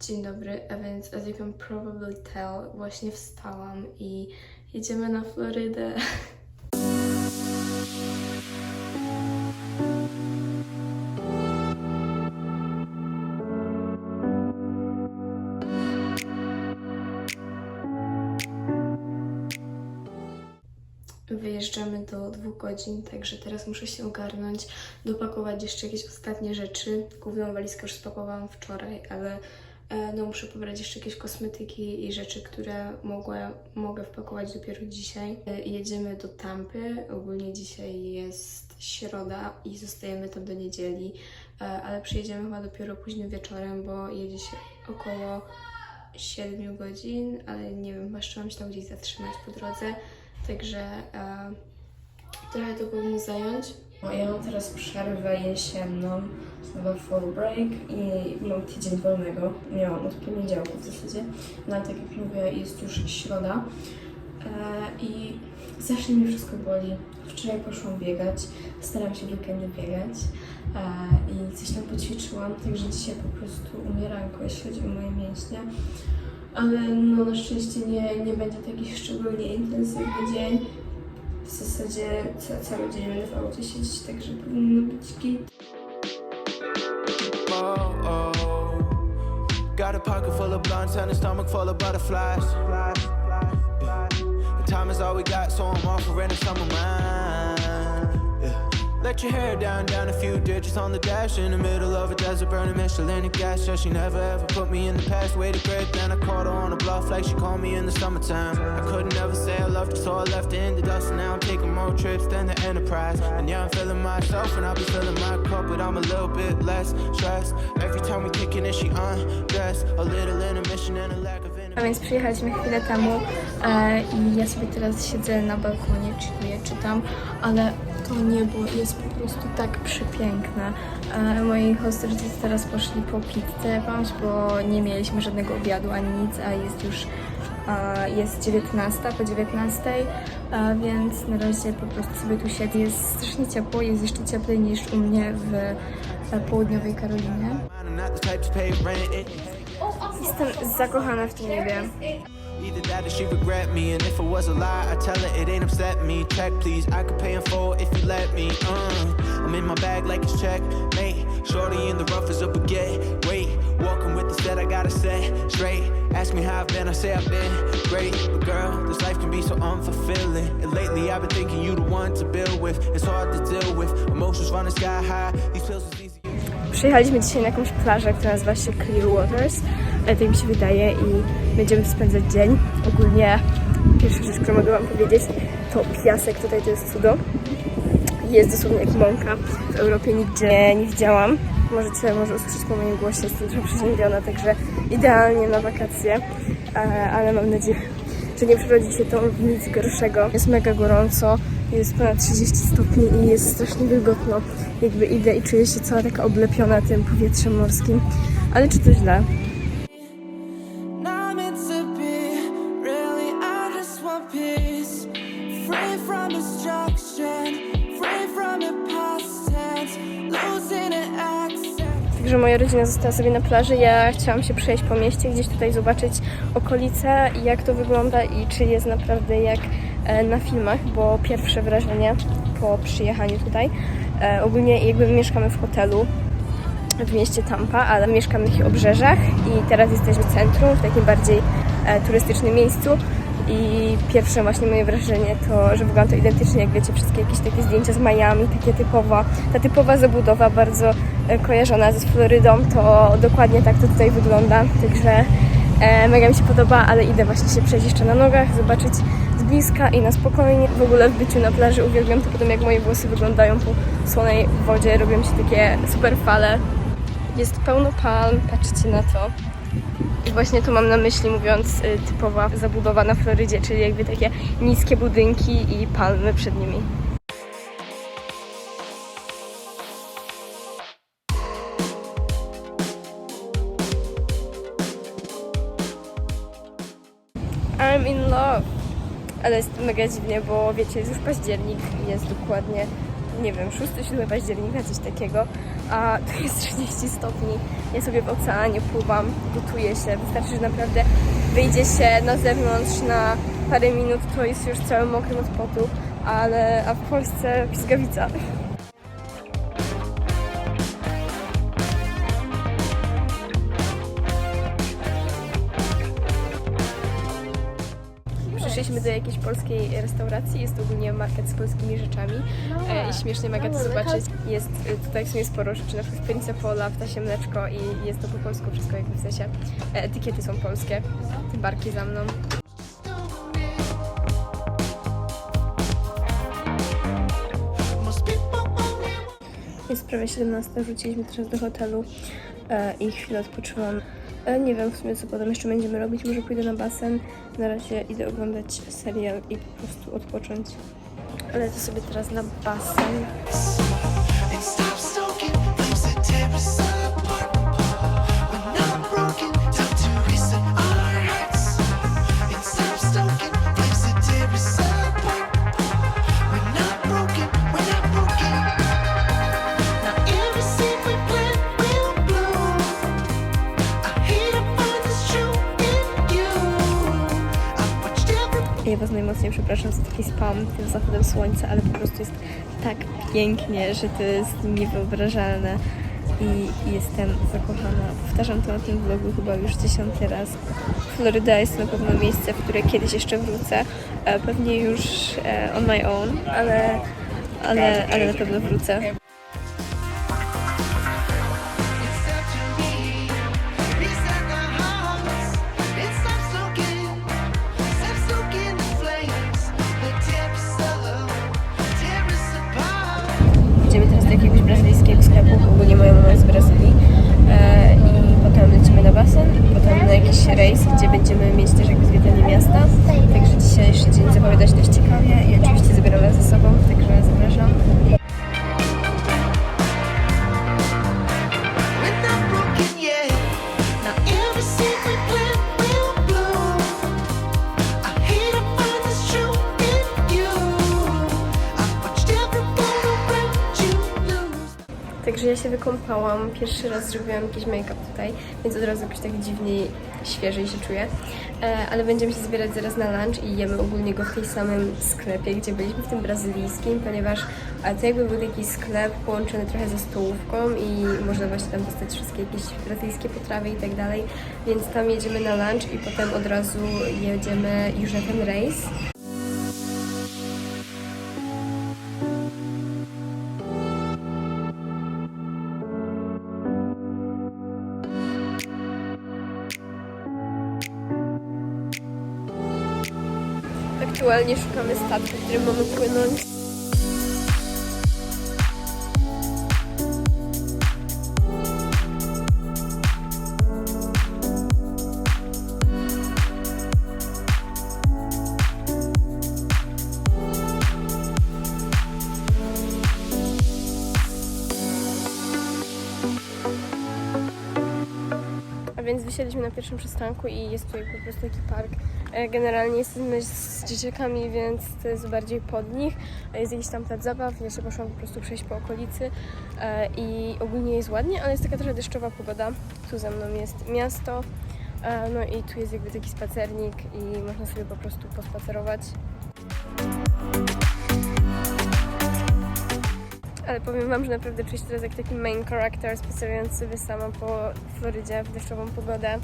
Dzień dobry, a więc as you can probably tell, właśnie wstałam i jedziemy na Florydę. Wyjeżdżamy do dwóch godzin, także teraz muszę się ogarnąć, dopakować jeszcze jakieś ostatnie rzeczy. Główną walizkę już spakowałam wczoraj, ale no muszę pobrać jeszcze jakieś kosmetyki i rzeczy, które mogę, mogę wpakować dopiero dzisiaj. E, Jedziemy do Tampy. Ogólnie dzisiaj jest środa i zostajemy tam do niedzieli, e, ale przyjedziemy chyba dopiero późnym wieczorem, bo jedzie się około 7 godzin, ale nie wiem, jeszcze mam się tam gdzieś zatrzymać po drodze. Także e, trochę to powinno zająć. Ja mam teraz przerwę jesienną, znowu fall break i mam tydzień wolnego. Miałam od poniedziałku w zasadzie. No ale tak jak mówię, jest już środa e, i strasznie mi wszystko boli. Wczoraj poszłam biegać, staram się w weekendy biegać e, i coś tam poćwiczyłam, także dzisiaj po prostu umieranko, jeśli chodzi o moje mięśnie. Ale no na szczęście nie, nie będzie to jakiś szczególnie intensywny dzień. W zasadzie ca, cały dzień będę w aucie siedzieć, także powinno być git. oh, oh. Got a pocket full of blunts and a stomach full of butterflies. Time is all we got, so I'm offering of mine. Let your hair down, down a few ditches on the dash in the middle of a desert, burning Michelin gas. Yeah, she never ever put me in the past. Waited great, then I caught her on a bluff like she called me in the summertime. I couldn't ever say I loved her, so I left her in the dust. Now I'm taking more trips than the Enterprise. And yeah, I'm feeling myself, and I'll be filling my cup, but I'm a little bit less stressed. Every time we kicking it, she undressed. A little intermission and a A więc przyjechaliśmy chwilę temu e, i ja sobie teraz siedzę na balkonie, czytuję, czytam, ale to niebo jest po prostu tak przepiękne. E, moi hosterdzy teraz poszli po pizzę jakąś, bo nie mieliśmy żadnego obiadu ani nic, a jest już e, jest 19 po 19, e, więc na razie po prostu sobie tu siedzę. Jest strasznie ciepło, jest jeszcze cieplej niż u mnie w e, południowej Karolinie. Jestem zakochana w tym niebie. Either that or she regret me And if it was a lie, I tell her it ain't upset me. Check please, I could pay in full if you let me uh, I'm in my bag like it's Shorty in the rough as a baguette Wait, walking with the set, I gotta set straight. Ask me how I've been, I say I've been great. But girl, this life can be so unfulfilling. And lately I've been thinking you the one to build with. It's hard to deal with, emotions running sky high. These pills is easy. Przyjechaliśmy dzisiaj na jakąś plażę, która nazywa się Clear Waters, tak mi się wydaje i będziemy spędzać dzień. Ogólnie pierwsza rzecz, którą mogę Wam powiedzieć, to piasek, tutaj to jest cudo. Jest dosłownie jak mąka. W Europie nigdzie nie, widziałam. Możecie może usłyszeć po moim głosie, jestem trochę przeziębiona, także idealnie na wakacje, ale mam nadzieję, że nie przyrodzi się to w nic gorszego. Jest mega gorąco, jest ponad 30 stopni i jest strasznie wilgotno. Jakby idę i czuję się cała taka oblepiona tym powietrzem morskim. Ale czy to źle? Także moja rodzina została sobie na plaży. Ja chciałam się przejść po mieście, gdzieś tutaj zobaczyć okolice i jak to wygląda i czy jest naprawdę jak e, na filmach, bo pierwsze wrażenie po przyjechaniu tutaj. E, ogólnie jakby mieszkamy w hotelu w mieście Tampa, ale mieszkam na obrzeżach i teraz jesteśmy w centrum, w takim bardziej e, turystycznym miejscu. I pierwsze właśnie moje wrażenie to, że wygląda to identycznie, jak wiecie, wszystkie jakieś takie zdjęcia z Miami, takie typowa, ta typowa zabudowa bardzo e, kojarzona ze Florydą, to dokładnie tak to tutaj wygląda, także e, mega mi się podoba, ale idę właśnie się przejść jeszcze na nogach, zobaczyć z bliska i na spokojnie. W ogóle w byciu na plaży uwielbiam to potem, jak moje włosy wyglądają po słonej wodzie, robią się takie super fale. Jest pełno palm, patrzcie na to. I właśnie to mam na myśli mówiąc y, typowa zabudowa na Florydzie, czyli jakby takie niskie budynki i palmy przed nimi. I'm in love. Ale jest mega dziwnie, bo wiecie, jest już październik jest dokładnie, nie wiem, 6-7 października, coś takiego. A tu jest 30 stopni. Ja sobie w oceanie pływam, gotuję się. Wystarczy, że naprawdę wyjdzie się na zewnątrz na parę minut, to jest już cały mokry od potu, ale a w Polsce pizgawica. Przyszliśmy do jakiejś polskiej restauracji, jest ogólnie market z polskimi rzeczami i śmiesznie mega to zobaczyć. Jest e, tutaj w sumie sporo rzeczy, na przykład Penice Pola, Ptasie Mleczko i jest to po polsku wszystko jakby w sensie. E, etykiety są polskie, te barki za mną. Jest prawie 17, wróciliśmy teraz do hotelu e, i chwilę odpoczywam. E, nie wiem w sumie co potem jeszcze będziemy robić, może pójdę na basen. Na razie idę oglądać serial i po prostu odpocząć. Ale to sobie teraz na basen. Ja Was najmocniej przepraszam za taki spam tym zachodem słońca, ale po prostu jest tak pięknie, że to jest niewyobrażalne i jestem zakochana. Powtarzam to na tym vlogu chyba już dziesiąty raz. Floryda jest na pewno miejsce, w które kiedyś jeszcze wrócę. E, Pewnie już e, on my own, ale, ale, ale na pewno wrócę. Także ja się wykąpałam, pierwszy raz zrobiłam jakiś make-up tutaj, więc od razu jakoś tak dziwniej, świeżej się czuję. E, ale będziemy się zbierać zaraz na lunch i jemy ogólnie go w tej samym sklepie, gdzie byliśmy, w tym brazylijskim, ponieważ e, to jakby był taki sklep połączony trochę ze stołówką i można właśnie tam dostać wszystkie jakieś brazylijskie potrawy i tak dalej, więc tam jedziemy na lunch i potem od razu jedziemy już na ten rejs. Aktualnie szukamy statku, którym mamy płynąć. A więc wysiedliśmy na pierwszym przystanku i jest tutaj po prostu taki park. E, Generalnie jesteśmy z dzieciakami, więc to jest bardziej pod nich. Jest jakiś tam plac zabaw, się poszłam po prostu przejść po okolicy e, i ogólnie jest ładnie, ale jest taka trochę deszczowa pogoda. Tu za mną jest miasto, e, no i tu jest jakby taki spacernik i można sobie po prostu pospacerować. Ale powiem Wam, że naprawdę czuję się teraz jak taki main character spacerując sobie sama po Florydzie w deszczową pogodę.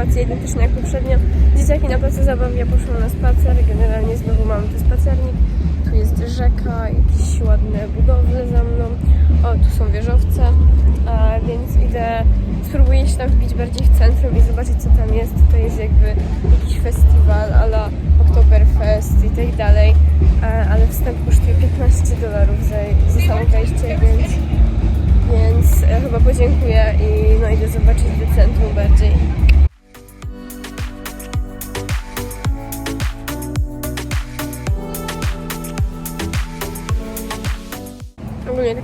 Sytuacja identyczna jak poprzednio. Dzieciaki na placu zabaw, ja poszłam na spacer. Generalnie znowu mamy tu spacernik. Tu jest rzeka, jakieś ładne budowle za mną. O, tu są wieżowce, a więc idę, spróbuję się tam wbić bardziej w centrum i zobaczyć co tam jest. Tutaj jest jakby jakiś festiwal ala Oktoberfest i tak dalej, ale wstęp kosztuje 15 dolarów za, za samo wejście, więc więc e, chyba podziękuję i no idę zobaczyć do centrum bardziej.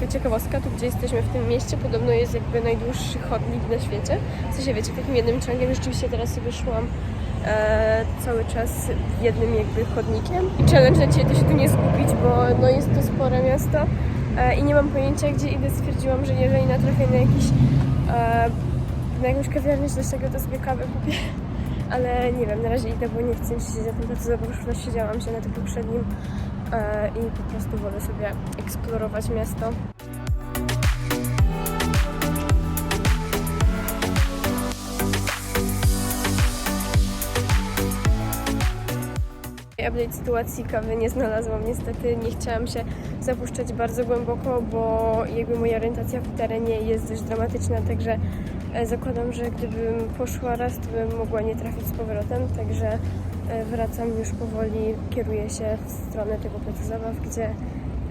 Taka ciekawostka, tu gdzie jesteśmy w tym mieście, podobno jest jakby najdłuższy chodnik na świecie. W sensie wiecie, takim jednym ciągiem. Rzeczywiście teraz sobie szłam e, cały czas jednym jakby chodnikiem. I challenge na dzisiaj to się tu nie zgubić, bo no jest to spore miasto e, i nie mam pojęcia gdzie idę. Stwierdziłam, że jeżeli natrafię na jakiś e, na jakąś kawiarnię śleśnego, to sobie kawę kupię. Ale nie wiem, na razie idę, bo nie chcę się siedzieć na tym placu zabaw, już nasiedziałam się na tym poprzednim e, i po prostu wolę sobie eksplorować miasto. Update sytuacji kawy nie znalazłam niestety. Nie chciałam się zapuszczać bardzo głęboko, bo jakby moja orientacja w terenie jest dość dramatyczna, także e, zakładam, że gdybym poszła raz, to bym mogła nie trafić z powrotem, także e, wracam już powoli, kieruję się w stronę tego placu zabaw, gdzie,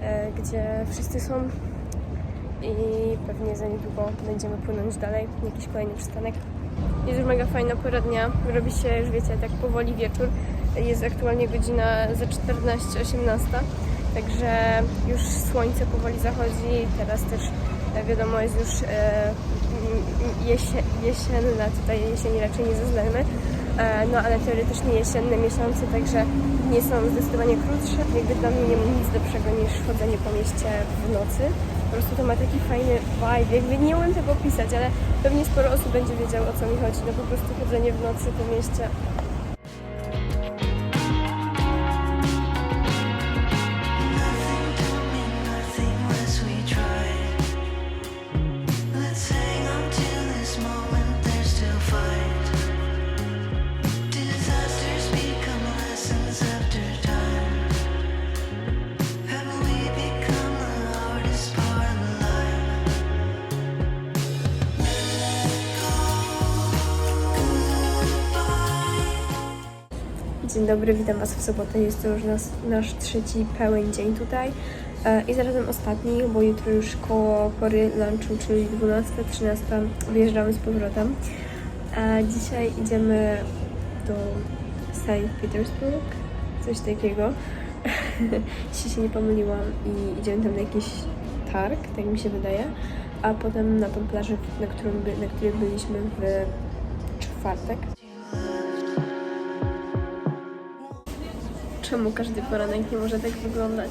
e, gdzie wszyscy są i pewnie za niedługo będziemy płynąć dalej, jakiś kolejny przystanek. Jest już mega fajna pora dnia, robi się już wiecie, tak powoli wieczór. Jest aktualnie godzina za 14-18, także już słońce powoli zachodzi. Teraz też e, wiadomo jest już e, jesienna, tutaj jesieni raczej nie zaznajmy, e, no ale teoretycznie jesienne miesiące, także nie są zdecydowanie krótsze. Jakby dla mnie nie ma nic lepszego niż chodzenie po mieście w nocy. Po prostu to ma taki fajny vibe, jakby nie umiem tego opisać, ale pewnie sporo osób będzie wiedziało o co mi chodzi. No po prostu chodzenie w nocy po mieście Dzień dobry, witam Was w sobotę. Jest to już nas, nasz trzeci pełen dzień tutaj e, i zarazem ostatni, bo jutro już koło pory lunchu, czyli 12-13 wyjeżdżamy z powrotem. A dzisiaj idziemy do St. Petersburg, coś takiego. Jeśli się nie pomyliłam i idziemy tam na jakiś targ, tak mi się wydaje, a potem na tą plażę, na, którą by, na której byliśmy w czwartek. Czemu każdy poranek nie może tak wyglądać?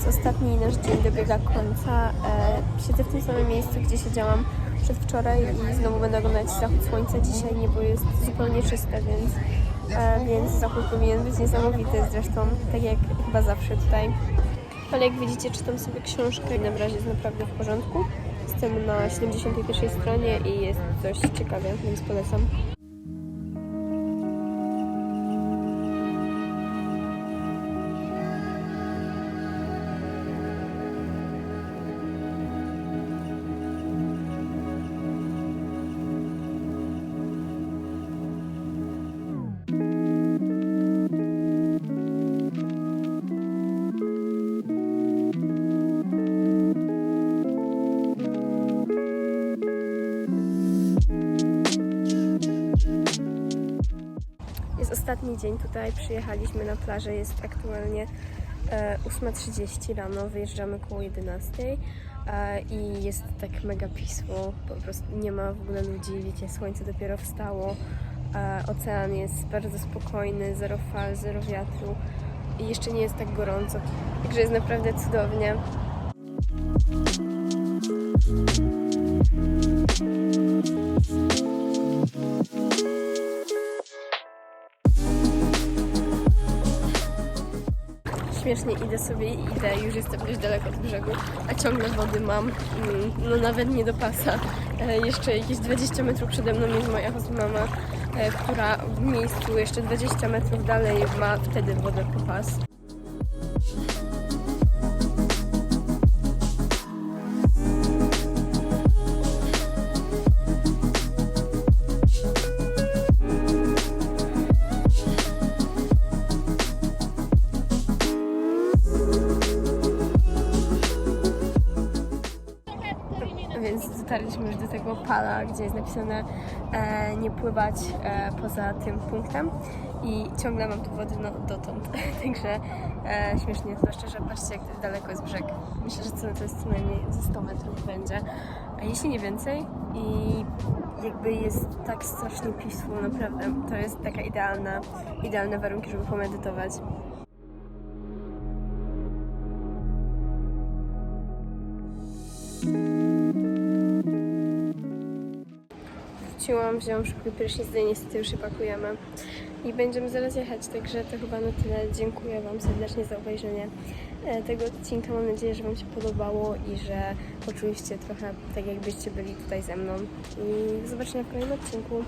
Więc ostatni nasz dzień dobiega końca. E, siedzę w tym samym miejscu, gdzie siedziałam przedwczoraj i znowu będę oglądać zachód słońca. Dzisiaj niebo jest zupełnie czyste, więc, e, więc zachód powinien być niesamowity zresztą, tak jak chyba zawsze tutaj. Ale jak widzicie, czytam sobie książkę i na razie jest naprawdę w porządku. Jestem na 71 stronie i jest dość ciekawie, więc polecam. Ostatni dzień tutaj, przyjechaliśmy na plażę, jest aktualnie e, 8.30 rano, wyjeżdżamy koło 11 e, i jest tak mega peaceful, po prostu nie ma w ogóle ludzi, wiecie, słońce dopiero wstało, e, ocean jest bardzo spokojny, zero fal, zero wiatru i jeszcze nie jest tak gorąco. Także jest naprawdę cudownie. Śmiesznie idę sobie i idę, już jestem dość daleko od brzegu, a ciągle wody mam, mm, no nawet nie do pasa. E, Jeszcze jakieś 20 metrów przede mną jest moja mama, która w miejscu jeszcze 20 metrów dalej ma wtedy wodę po pas. Dotarliśmy już do tego pala, gdzie jest napisane e, nie pływać e, poza tym punktem i ciągle mam tu wody no, dotąd, także e, śmiesznie, zwłaszcza, że patrzcie jak daleko jest brzeg. Myślę, że to jest co najmniej ze 100 metrów będzie, a jeśli nie więcej i jakby jest tak strasznie peaceful, naprawdę, to jest taka idealna, idealne warunki, żeby pomedytować. Wróciłam, wzięłam szybko prysznic, no i niestety już się pakujemy i będziemy zaraz jechać, także to chyba na tyle. Dziękuję Wam serdecznie za obejrzenie e, tego odcinka. Mam nadzieję, że Wam się podobało i że poczuliście trochę tak, jakbyście byli tutaj ze mną. I do zobaczenia w kolejnym odcinku.